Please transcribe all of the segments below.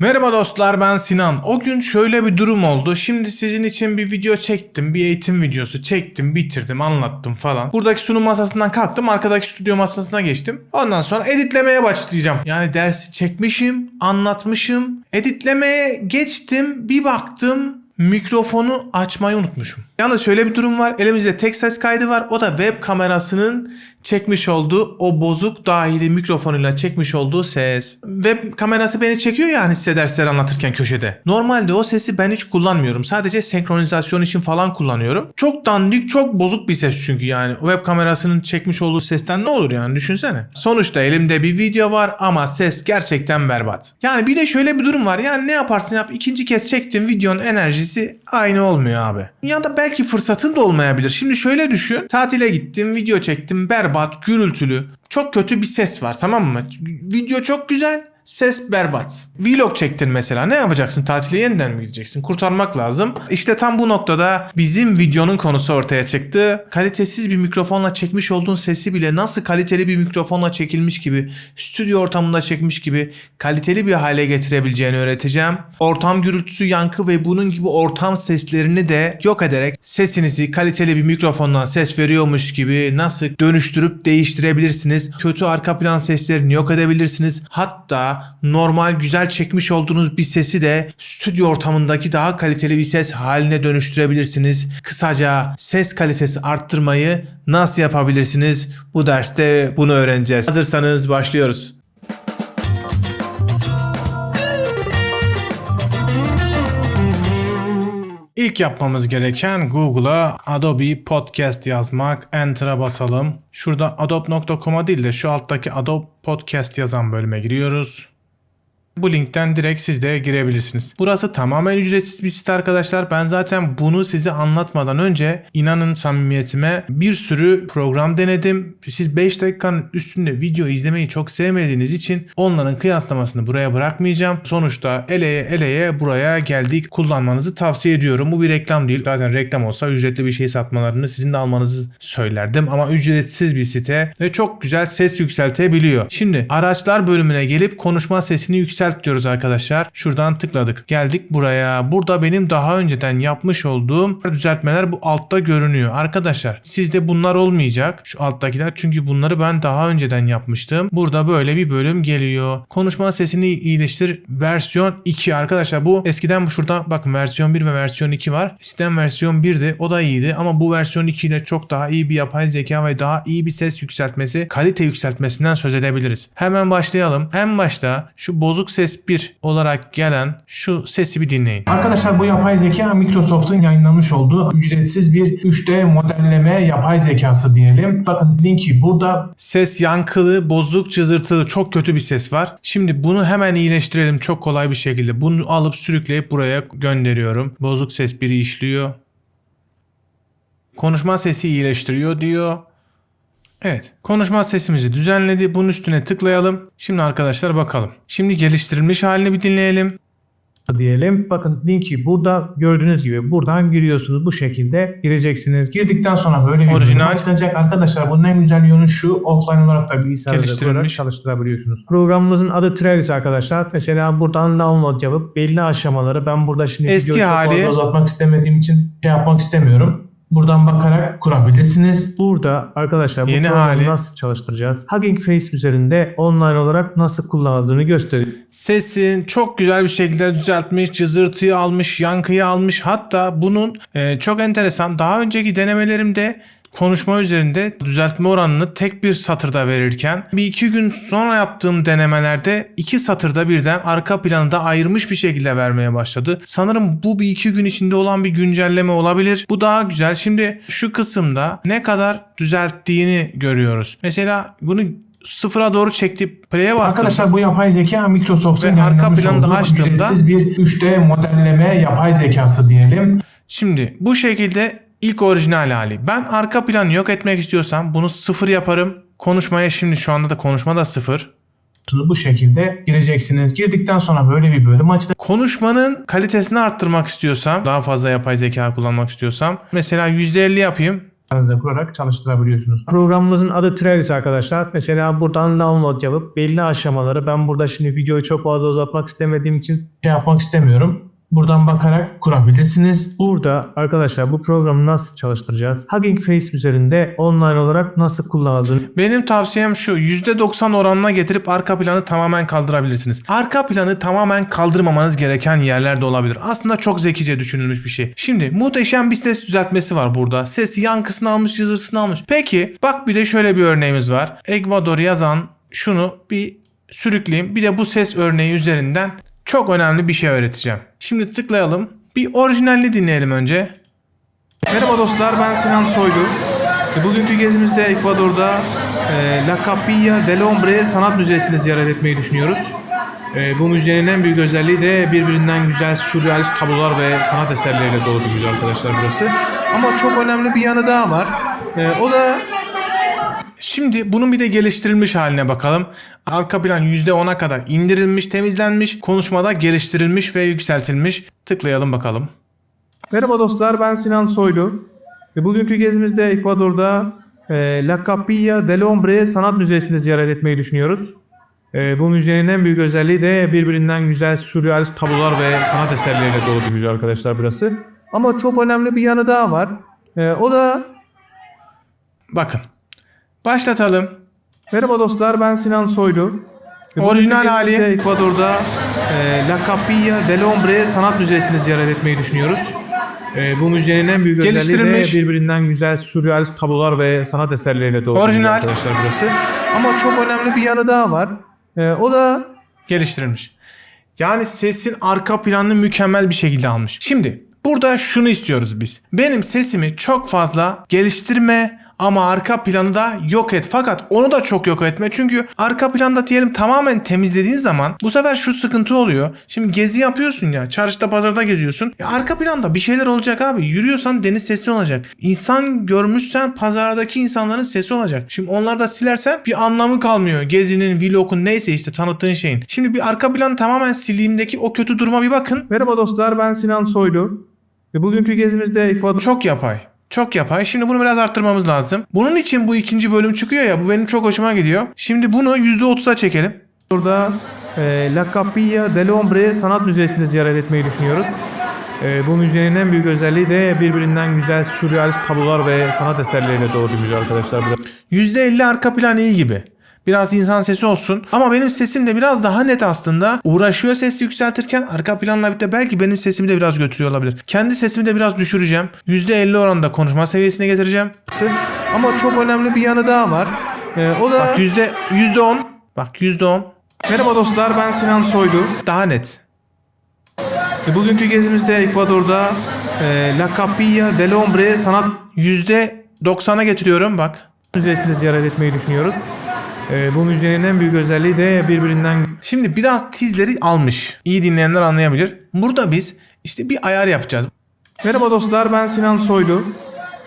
Merhaba dostlar ben Sinan. O gün şöyle bir durum oldu. Şimdi sizin için bir video çektim. Bir eğitim videosu çektim, bitirdim, anlattım falan. Buradaki sunum masasından kalktım. Arkadaki stüdyo masasına geçtim. Ondan sonra editlemeye başlayacağım. Yani dersi çekmişim, anlatmışım. Editlemeye geçtim. Bir baktım mikrofonu açmayı unutmuşum. Yalnız şöyle bir durum var. Elimizde tek ses kaydı var. O da web kamerasının çekmiş olduğu o bozuk dahili mikrofonuyla çekmiş olduğu ses. Web kamerası beni çekiyor ya hani size dersleri anlatırken köşede. Normalde o sesi ben hiç kullanmıyorum. Sadece senkronizasyon için falan kullanıyorum. Çok dandik, çok bozuk bir ses çünkü yani. Web kamerasının çekmiş olduğu sesten ne olur yani düşünsene. Sonuçta elimde bir video var ama ses gerçekten berbat. Yani bir de şöyle bir durum var. Yani ne yaparsın yap ikinci kez çektiğin videonun enerjisi aynı olmuyor abi. Ya da belki fırsatın da olmayabilir. Şimdi şöyle düşün. Tatile gittim, video çektim, berbat, gürültülü. Çok kötü bir ses var tamam mı? Video çok güzel, ses berbat. Vlog çektin mesela. Ne yapacaksın? Tatile yeniden mi gideceksin? Kurtarmak lazım. İşte tam bu noktada bizim videonun konusu ortaya çıktı. Kalitesiz bir mikrofonla çekmiş olduğun sesi bile nasıl kaliteli bir mikrofonla çekilmiş gibi, stüdyo ortamında çekmiş gibi kaliteli bir hale getirebileceğini öğreteceğim. Ortam gürültüsü, yankı ve bunun gibi ortam seslerini de yok ederek sesinizi kaliteli bir mikrofondan ses veriyormuş gibi nasıl dönüştürüp değiştirebilirsiniz. Kötü arka plan seslerini yok edebilirsiniz. Hatta normal güzel çekmiş olduğunuz bir sesi de stüdyo ortamındaki daha kaliteli bir ses haline dönüştürebilirsiniz. Kısaca ses kalitesi arttırmayı nasıl yapabilirsiniz? Bu derste bunu öğreneceğiz. Hazırsanız başlıyoruz. İlk yapmamız gereken Google'a Adobe Podcast yazmak. Enter'a basalım. Şurada adobe.com'a değil de şu alttaki Adobe Podcast yazan bölüme giriyoruz. Bu linkten direkt siz de girebilirsiniz. Burası tamamen ücretsiz bir site arkadaşlar. Ben zaten bunu size anlatmadan önce inanın samimiyetime bir sürü program denedim. Siz 5 dakikanın üstünde video izlemeyi çok sevmediğiniz için onların kıyaslamasını buraya bırakmayacağım. Sonuçta eleye eleye buraya geldik. Kullanmanızı tavsiye ediyorum. Bu bir reklam değil. Zaten reklam olsa ücretli bir şey satmalarını sizin de almanızı söylerdim. Ama ücretsiz bir site ve çok güzel ses yükseltebiliyor. Şimdi araçlar bölümüne gelip konuşma sesini yükselt diyoruz arkadaşlar. Şuradan tıkladık. Geldik buraya. Burada benim daha önceden yapmış olduğum düzeltmeler bu altta görünüyor. Arkadaşlar sizde bunlar olmayacak. Şu alttakiler çünkü bunları ben daha önceden yapmıştım. Burada böyle bir bölüm geliyor. Konuşma sesini iyileştir versiyon 2 arkadaşlar bu eskiden şurada bakın versiyon 1 ve versiyon 2 var. Eskiden versiyon 1'di o da iyiydi ama bu versiyon 2 ile çok daha iyi bir yapay zeka ve daha iyi bir ses yükseltmesi, kalite yükseltmesinden söz edebiliriz. Hemen başlayalım. En başta şu bozuk ses 1 olarak gelen şu sesi bir dinleyin. Arkadaşlar bu yapay zeka Microsoft'un yayınlamış olduğu ücretsiz bir 3D modelleme yapay zekası diyelim. Bakın linki burada. Ses yankılı, bozuk, cızırtılı çok kötü bir ses var. Şimdi bunu hemen iyileştirelim çok kolay bir şekilde. Bunu alıp sürükleyip buraya gönderiyorum. Bozuk ses biri işliyor. Konuşma sesi iyileştiriyor diyor. Evet. Konuşma sesimizi düzenledi. Bunun üstüne tıklayalım. Şimdi arkadaşlar bakalım. Şimdi geliştirilmiş halini bir dinleyelim. diyelim. Bakın linki burada gördüğünüz gibi buradan giriyorsunuz. Bu şekilde gireceksiniz. Girdikten sonra böyle bir Orijinal. açılacak. Arkadaşlar bunun en güzel yönü şu. Offline olarak da bilgisayarda çalıştırabiliyorsunuz. Programımızın adı Travis arkadaşlar. Mesela buradan download yapıp belli aşamaları ben burada şimdi Eski hali- uzatmak istemediğim için şey yapmak istemiyorum. Buradan bakarak kurabilirsiniz. Burada arkadaşlar bu Yeni programı hali. nasıl çalıştıracağız? Hugging Face üzerinde online olarak nasıl kullanıldığını gösteriyor. Sesin çok güzel bir şekilde düzeltmiş, cızırtıyı almış, yankıyı almış. Hatta bunun e, çok enteresan daha önceki denemelerimde konuşma üzerinde düzeltme oranını tek bir satırda verirken bir iki gün sonra yaptığım denemelerde iki satırda birden arka planı da ayırmış bir şekilde vermeye başladı. Sanırım bu bir iki gün içinde olan bir güncelleme olabilir. Bu daha güzel. Şimdi şu kısımda ne kadar düzelttiğini görüyoruz. Mesela bunu sıfıra doğru çekti. Play'e bastım. Arkadaşlar bu yapay zeka Microsoft'un arka planı açtığımda- ücretsiz bir 3D modelleme yapay zekası diyelim. Şimdi bu şekilde ilk orijinal hali. Ben arka planı yok etmek istiyorsam bunu sıfır yaparım. Konuşmaya şimdi şu anda da konuşma da sıfır. Bu şekilde gireceksiniz. Girdikten sonra böyle bir bölüm açılacak. Konuşmanın kalitesini arttırmak istiyorsam, daha fazla yapay zeka kullanmak istiyorsam mesela %50 yapayım. bilgisayarınıza kurarak çalıştırabiliyorsunuz. Programımızın adı Travis arkadaşlar. Mesela buradan download yapıp belli aşamaları ben burada şimdi videoyu çok fazla uzatmak istemediğim için Şey yapmak istemiyorum. Buradan bakarak kurabilirsiniz. burada arkadaşlar bu programı nasıl çalıştıracağız? Hugging Face üzerinde online olarak nasıl kullanıldığını Benim tavsiyem şu %90 oranına getirip arka planı tamamen kaldırabilirsiniz. Arka planı tamamen kaldırmamanız gereken yerler de olabilir. Aslında çok zekice düşünülmüş bir şey. Şimdi muhteşem bir ses düzeltmesi var burada. Ses yankısını almış cızırtısını almış. Peki bak bir de şöyle bir örneğimiz var. Ekvador yazan şunu bir sürükleyeyim. Bir de bu ses örneği üzerinden çok önemli bir şey öğreteceğim. Şimdi tıklayalım. Bir orijinalini dinleyelim önce. Merhaba dostlar ben Sinan Soylu. E, Bugünkü gezimizde Ekvador'da e, La Capilla del Hombre Sanat Müzesi'ni ziyaret etmeyi düşünüyoruz. E, bu müzenin en büyük özelliği de birbirinden güzel sürrealist tablolar ve sanat eserleriyle dolu bir müze arkadaşlar burası. Ama çok önemli bir yanı daha var. O da Şimdi bunun bir de geliştirilmiş haline bakalım. Arka plan %10'a kadar indirilmiş, temizlenmiş, konuşmada geliştirilmiş ve yükseltilmiş. Tıklayalım bakalım. Merhaba dostlar ben Sinan Soylu. Ve Bugünkü gezimizde Ekvador'da e, La Capilla del Hombre Sanat Müzesi'ni ziyaret etmeyi düşünüyoruz. E, bu müzenin en büyük özelliği de birbirinden güzel sürrealist tablolar ve sanat eserleriyle dolu bir müze arkadaşlar burası. Ama çok önemli bir yanı daha var. E, o da Bakın. Başlatalım. Merhaba dostlar ben Sinan Soylu. Orijinal hali Ekvador'da e, La Capilla del Hombre Sanat Müzesi'ni ziyaret etmeyi düşünüyoruz. E, bu müzenin en büyük özelliği de Geliştirilmiş. birbirinden güzel sürrealist tablolar ve sanat eserleriyle dolu Orijinal. arkadaşlar burası. Ama çok önemli bir yanı daha var. E, o da Geliştirilmiş. Yani sesin arka planını mükemmel bir şekilde almış. Şimdi burada şunu istiyoruz biz. Benim sesimi çok fazla geliştirme ama arka planı da yok et. Fakat onu da çok yok etme. Çünkü arka planda diyelim tamamen temizlediğin zaman bu sefer şu sıkıntı oluyor. Şimdi gezi yapıyorsun ya. Çarşıda pazarda geziyorsun. Ya arka planda bir şeyler olacak abi. Yürüyorsan deniz sesi olacak. İnsan görmüşsen pazardaki insanların sesi olacak. Şimdi onları da silersen bir anlamı kalmıyor. Gezinin, vlogun neyse işte tanıttığın şeyin. Şimdi bir arka planı tamamen sildiğimdeki o kötü duruma bir bakın. Merhaba dostlar ben Sinan Soylu. Ve bugünkü gezimizde Ekvador Çok yapay. Çok yapay. Şimdi bunu biraz arttırmamız lazım. Bunun için bu ikinci bölüm çıkıyor ya. Bu benim çok hoşuma gidiyor. Şimdi bunu %30'a çekelim. Burada e, La Capilla del Hombre Sanat Müzesi'ni ziyaret etmeyi düşünüyoruz. E, bu müzenin en büyük özelliği de birbirinden güzel sürrealist tablolar ve sanat eserleriyle müze arkadaşlar. burası. %50 arka plan iyi gibi. Biraz insan sesi olsun. Ama benim sesim de biraz daha net aslında. Uğraşıyor sesi yükseltirken arka planla birlikte belki benim sesimi de biraz götürüyor olabilir. Kendi sesimi de biraz düşüreceğim. %50 oranında konuşma seviyesine getireceğim. Ama çok önemli bir yanı daha var. E, o da Bak yüzde, %10. Bak %10. Merhaba dostlar ben Sinan Soylu. Daha net. Bugünkü gezimizde Ekvador'da e, La Capilla del Hombre Sanat %90'a getiriyorum bak. Müzesi'ni ziyaret etmeyi düşünüyoruz. E, bu müzenin en büyük özelliği de birbirinden Şimdi biraz tizleri almış. İyi dinleyenler anlayabilir. Burada biz işte bir ayar yapacağız. Merhaba dostlar ben Sinan Soylu.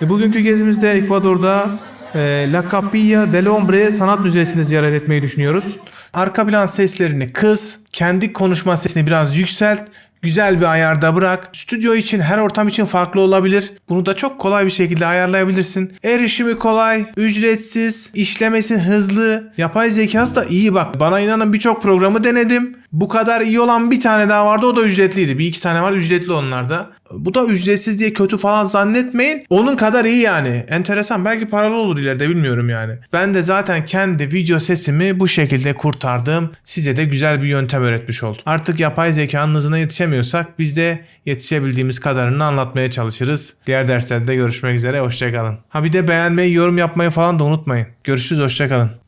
E, Bugünkü gezimizde Ekvador'da e, La Capilla del Hombre Sanat Müzesi'ni ziyaret etmeyi düşünüyoruz. Arka plan seslerini kıs, kendi konuşma sesini biraz yükselt, güzel bir ayarda bırak. Stüdyo için her ortam için farklı olabilir. Bunu da çok kolay bir şekilde ayarlayabilirsin. Erişimi kolay, ücretsiz, işlemesi hızlı, yapay zekası da iyi bak. Bana inanın birçok programı denedim. Bu kadar iyi olan bir tane daha vardı o da ücretliydi. Bir iki tane var ücretli onlarda. Bu da ücretsiz diye kötü falan zannetmeyin. Onun kadar iyi yani. Enteresan. Belki paralı olur ileride bilmiyorum yani. Ben de zaten kendi video sesimi bu şekilde kurtardım. Size de güzel bir yöntem öğretmiş oldum. Artık yapay zekanın hızına yetişemiyorsak biz de yetişebildiğimiz kadarını anlatmaya çalışırız. Diğer derslerde görüşmek üzere. Hoşçakalın. Ha bir de beğenmeyi, yorum yapmayı falan da unutmayın. Görüşürüz. Hoşçakalın.